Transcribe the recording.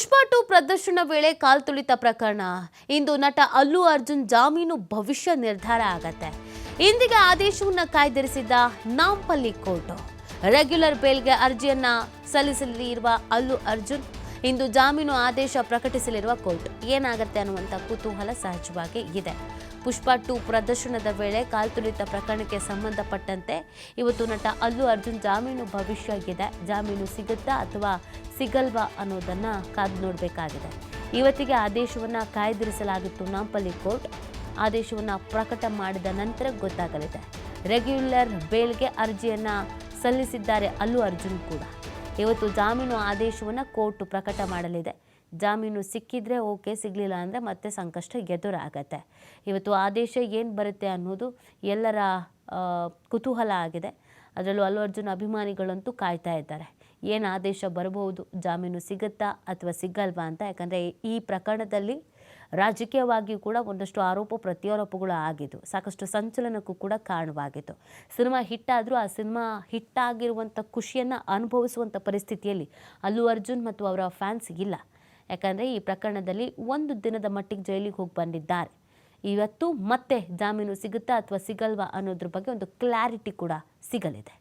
ಪುಷ್ಪ to ಪ್ರದರ್ಶನ ವೇಳೆ ಕಾಲ್ತುಳಿತ ಪ್ರಕರಣ. ಇಂದು ನಟ ಅಲ್ಲು ಅರ್ಜುನ್ ಜಾಮೀನು ಭವಿಷ್ಯ ನಿರ್ಧಾರ ಆಗತ್ತೆ. ಇಂದಿಗೆ ಆದೇಶವನ್ನ ಕಾಯ್ದಿರಿಸಿದ್ದ ನಾಂಪಲ್ಲಿ ಕೋರ್ಟ್. ರೆಗ್ಯುಲರ್ ಬೇಲ್ಗೆ ಅರ್ಜಿಯನ್ನ ಸಲ್ಲಿಸಲಿರುವ ಅಲ್ಲು ಅರ್ಜುನ್ ಇಂದು ಜಾಮೀನು ಆದೇಶ ಪ್ರಕಟಿಸಲಿರುವ ಕೋರ್ಟ್. ಏನಾಗುತ್ತೆ ಅನ್ನುವಂಥ ಕುತೂಹಲ ಸಹಜವಾಗಿ ಇದೆ. ಪುಷ್ಪ ಟು ಪ್ರದರ್ಶನದ ವೇಳೆ ಕಾಲ್ತುಳಿತ ಪ್ರಕರಣಕ್ಕೆ ಸಂಬಂಧಪಟ್ಟಂತೆ ಇವತ್ತು ನಟ ಅಲ್ಲು ಅರ್ಜುನ್ ಜಾಮೀನು ಭವಿಷ್ಯ ಇದೆ. ಜಾಮೀನು ಸಿಗುತ್ತಾ ಅಥವಾ ಸಿಗಲ್ವಾ ಅನ್ನೋದನ್ನ ಕಾದು ನೋಡಬೇಕಾಗಿದೆ. ಇವತ್ತಿಗೆ ಆದೇಶವನ್ನ ಕಾಯ್ದಿರಿಸಲಾಗಿತ್ತು ನಾಂಪಲ್ಲಿ ಕೋರ್ಟ್. ಆದೇಶವನ್ನ ಪ್ರಕಟ ಮಾಡಿದ ನಂತರ ಗೊತ್ತಾಗಲಿದೆ. ರೆಗ್ಯುಲರ್ ಬೇಲ್ಗೆ ಅರ್ಜಿಯನ್ನ ಸಲ್ಲಿಸಿದ್ದಾರೆ ಅಲ್ಲು ಅರ್ಜುನ್ ಕೂಡ. ಇವತ್ತು ಜಾಮೀನು ಆದೇಶವನ್ನು ಕೋರ್ಟ್ ಪ್ರಕಟ ಮಾಡಲಿದೆ. ಜಾಮೀನು ಸಿಕ್ಕಿದ್ರೆ ಓಕೆ, ಸಿಗಲಿಲ್ಲ ಅಂದರೆ ಮತ್ತೆ ಸಂಕಷ್ಟ ಎದುರಾಗತ್ತೆ. ಇವತ್ತು ಆದೇಶ ಏನು ಬರುತ್ತೆ ಅನ್ನೋದು ಎಲ್ಲರ ಕುತೂಹಲ ಆಗಿದೆ. ಅದರಲ್ಲೂ ಅಲ್ಲು ಅರ್ಜುನ್ ಅಭಿಮಾನಿಗಳಂತೂ ಕಾಯ್ತಾ ಇದ್ದಾರೆ. ಏನು ಆದೇಶ ಬರಬಹುದು? ಜಾಮೀನು ಸಿಗುತ್ತಾ ಅಥವಾ ಸಿಗಲ್ವಾ ಅಂತ? ಯಾಕಂದರೆ ಈ ಪ್ರಕರಣದಲ್ಲಿ ರಾಜಕೀಯವಾಗಿಯೂ ಕೂಡ ಒಂದಷ್ಟು ಆರೋಪ ಪ್ರತ್ಯಾರೋಪಗಳು ಆಗಿದ್ದು ಸಾಕಷ್ಟು ಸಂಚಲನಕ್ಕೂ ಕೂಡ ಕಾರಣವಾಗಿತ್ತು ಸಿನಿಮಾ ಹಿಟ್ಟಾದರೂ ಆ ಸಿನಿಮಾ ಹಿಟ್ಟಾಗಿರುವಂಥ ಖುಷಿಯನ್ನು ಅನುಭವಿಸುವಂಥ ಪರಿಸ್ಥಿತಿಯಲ್ಲಿ ಅಲ್ಲು ಅರ್ಜುನ್ ಮತ್ತು ಅವರ ಫ್ಯಾನ್ಸ್ ಇಲ್ಲ. ಯಾಕಂದರೆ ಈ ಪ್ರಕರಣದಲ್ಲಿ ಒಂದು ದಿನದ ಮಟ್ಟಿಗೆ ಜೈಲಿಗೆ ಹೋಗಿ ಬಂದಿದ್ದಾರೆ. ಇವತ್ತು ಮತ್ತೆ ಜಾಮೀನು ಸಿಗುತ್ತಾ ಅಥವಾ ಸಿಗಲ್ವಾ ಅನ್ನೋದ್ರ ಬಗ್ಗೆ ಒಂದು ಕ್ಲಾರಿಟಿ ಕೂಡ ಸಿಗಲಿದೆ.